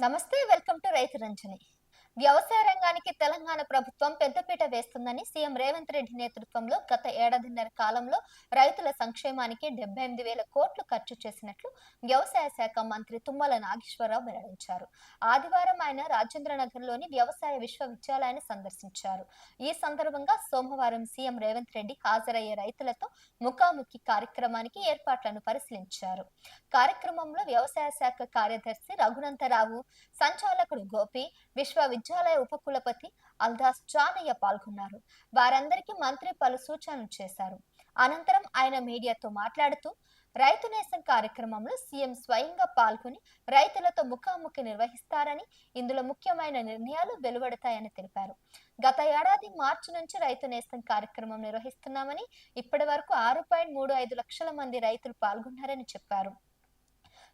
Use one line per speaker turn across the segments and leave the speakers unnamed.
నమస్తే welcome to రైతు రంజని. వ్యవసాయ రంగానికి తెలంగాణ ప్రభుత్వం పెద్దపీట వేస్తుందని సీఎం రేవంత్ రెడ్డి నేతృత్వంలో గత ఏడాదిన్నర కాలంలో రైతుల సంక్షేమానికి డెబ్బై ఎనిమిది వేల కోట్లు ఖర్చు చేసినట్లు వ్యవసాయ శాఖ మంత్రి తుమ్మల నాగేశ్వరరావు వెల్లడించారు. ఆదివారం ఆయన రాజేంద్రనగర్లోని వ్యవసాయ విశ్వవిద్యాలయాన్ని సందర్శించారు. ఈ సందర్భంగా సోమవారం సీఎం రేవంత్ రెడ్డి హాజరయ్యే రైతులతో ముఖాముఖి కార్యక్రమానికి ఏర్పాట్లను పరిశీలించారు. కార్యక్రమంలో వ్యవసాయ శాఖ కార్యదర్శి రఘునంతరావు సంచాలకుడు గోపి విశ్వవిద్యాలయ విద్యాలయ ఉపకులపతి అల్దాస్ చానయ్య పాల్గొన్నారు. వారందరికీ మంత్రి పలు సూచనలు చేశారు. అనంతరం ఆయన మీడియాతో మాట్లాడుతూ రైతు నేసం కార్యక్రమంలో సీఎం స్వయంగా పాల్గొని రైతులతో ముఖాముఖి నిర్వహిస్తారని ఇందులో ముఖ్యమైన నిర్ణయాలు వెలువడతాయని తెలిపారు. గత ఏడాది మార్చి నుంచి రైతు నేస్తం కార్యక్రమం నిర్వహిస్తున్నామని ఇప్పటి వరకు ఆరు పాయింట్ మూడు ఐదు లక్షల మంది రైతులు పాల్గొన్నారని చెప్పారు.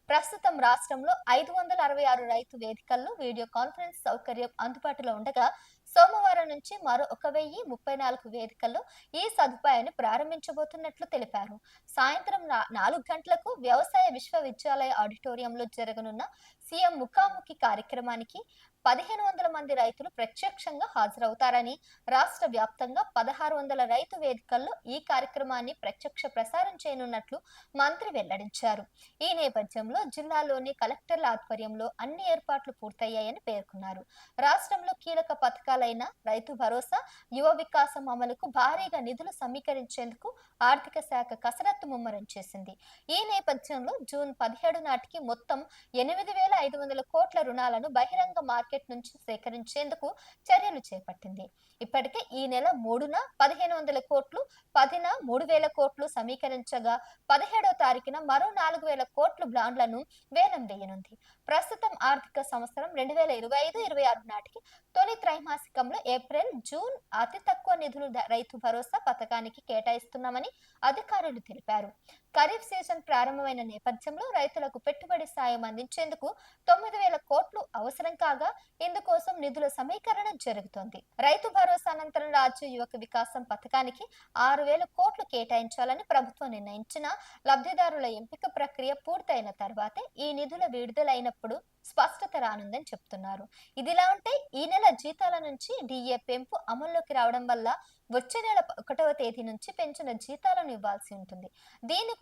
ప్రస్తుతం రాష్ట్రంలో ఐదు వందల అరవై ఆరు రైతు వేదికల్లో వీడియో కాన్ఫరెన్స్ సౌకర్యం అందుబాటులో ఉండగా సోమవారం నుంచి మరో ఒక వెయ్యి ముప్పై నాలుగు వేదికల్లో ఈ సదుపాయాన్ని ప్రారంభించబోతున్నట్లు తెలిపారు. సాయంత్రం నా- నాలుగు గంటలకు వ్యవసాయ విశ్వవిద్యాలయ ఆడిటోరియంలో జరగనున్న సీఎం ముఖాముఖి కార్యక్రమానికి పదిహేను వందల మంది రైతులు ప్రత్యక్షంగా హాజరవుతారని రాష్ట్ర వ్యాప్తంగా పదహారు వందల రైతు వేదికల్లో ఈ కార్యక్రమాన్ని ప్రత్యక్ష ప్రసారం చేయనున్నట్లు మంత్రి వెల్లడించారు. ఈ నేపథ్యంలో జిల్లాలోని కలెక్టర్ల ఆధ్వర్యంలో అన్ని ఏర్పాట్లు పూర్తయ్యాయని పేర్కొన్నారు. రాష్ట్రంలో కీలక పథకాలైన రైతు భరోసా యువ వికాసం అమలుకు భారీగా నిధులు సమీకరించేందుకు ఆర్థిక శాఖ కసరత్తు ముమ్మరం చేసింది. ఈ నేపథ్యంలో జూన్ పదిహేడు నాటికి మొత్తం ఎనిమిది వేల ఐదు వందల కోట్ల రుణాలను బహిరంగ మార్కెట్ నుంచి సేకరించేందుకు చర్యలు చేపట్టింది. ఇప్పటికే ఈ నెల మూడున పదిహేను వందల కోట్లు పదిన మూడు వేల కోట్లు సమీకరించగా పదిహేడవ తారీఖున మరో నాలుగు వేల కోట్లు బ్లాండ్లను వేలం వేయనుంది. ప్రస్తుతం ఆర్థిక సంవత్సరం రెండు వేల ఇరవై ఐదు ఇరవై ఆరు నాటికి తొలి త్రైమాసికంలో ఏప్రిల్ జూన్ అతి తక్కువ నిధులు రైతు భరోసా పథకానికి కేటాయిస్తున్నామని అధికారులు తెలిపారు. ఖరీఫ్ సీజన్ ప్రారంభమైన నేపథ్యంలో రైతులకు పెట్టుబడి సాయం అందించేందుకు తొమ్మిది వేల కోట్లు అవసరం కాగా ఇందుకోసం నిధుల సమీకరణ జరుగుతోంది. రైతు భరోసా అనంతరం రాజ్య యువక వికాసం పథకానికి ఆరు వేల కోట్లు కేటాయించాలని ప్రభుత్వం నిర్ణయించిన లబ్ధిదారుల ఎంపిక ప్రక్రియ పూర్తయిన తర్వాతే ఈ నిధుల విడుదలైనప్పుడు స్పష్టత రానుందని చెప్తున్నారు. ఇదిలా ఉంటే ఈ నెల జీతాల నుంచి డిఏ పెంపు అమల్లోకి రావడం వల్ల వచ్చే నెల ఒకటవ తేదీ నుంచి పెంచిన జీతాలను ఇవ్వాల్సి ఉంటుంది.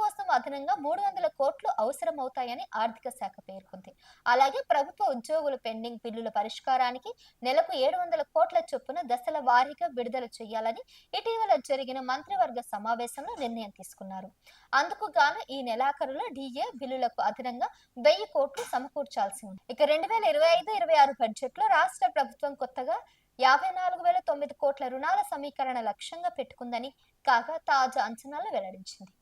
దీనికోసం అదనంగా మూడు వందల కోట్లు అవసరం అవుతాయని ఆర్థిక శాఖ పేర్కొంది. అలాగే ప్రభుత్వ ఉద్యోగుల పెండింగ్ బిల్లుల పరిష్కారానికి నెలకు ఏడు వందల కోట్ల చొప్పున దశల వారీగా విడుదల చేయాలని ఇటీవల జరిగిన మంత్రివర్గ సమావేశంలో నిర్ణయం తీసుకున్నారు. అందుకు గాను ఈ నెలాఖరులో డిఏ బిల్లులకు అదనంగా వెయ్యి కోట్లు సమకూర్చాల్సి ఉంది. ఇక రెండు వేల ఇరవై ఐదు ఇరవై ఆరు బడ్జెట్లో రాష్ట్ర ప్రభుత్వం కొత్తగా యాభై నాలుగు వేల తొమ్మిది కోట్ల రుణాల సమీకరణ లక్ష్యంగా పెట్టుకుందని కాగా తాజా అంచనాలు వెల్లడించింది.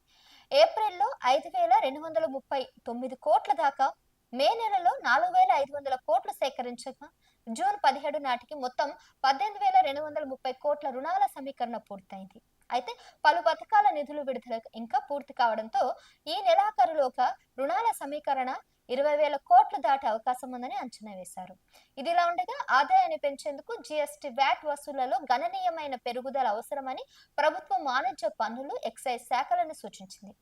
ఏప్రిల్లో ఐదు వేల రెండు వందల ముప్పై తొమ్మిది కోట్ల దాకా మే నెలలో నాలుగు వేల ఐదు వందల కోట్లు సేకరించగా జూన్ పదిహేడు నాటికి మొత్తం పద్దెనిమిది వేల రెండు వందల ముప్పై కోట్ల రుణాల సమీకరణ పూర్తయింది. అయితే పలు పథకాల నిధులు విడుదల ఇంకా పూర్తి కావడంతో ఈ నెలాఖరులోగా రుణాల సమీకరణ ఇరవై వేల కోట్లు దాటే అవకాశం ఉందని అంచనా వేశారు. ఇదిలా ఉండగా ఆదాయాన్ని పెంచేందుకు జిఎస్టి వ్యాట్ వసూళ్ళలో గణనీయమైన పెరుగుదల అవసరమని ప్రభుత్వం వాణిజ్య పన్నులు ఎక్సైజ్ శాఖలను సూచించింది.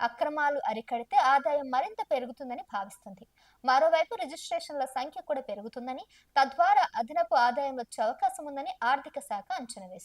అక్రమాలు అరికడితే ఆదాయం మరింత పెరుగుతుందని భావిస్తుంది. మరోవైపు రిజిస్ట్రేషన్ల సంఖ్య కూడా పెరుగుతుందని తద్వారా అదనపు ఆదాయం వచ్చే అవకాశం ఉందని ఆర్థిక శాఖ అంచనా వేసింది.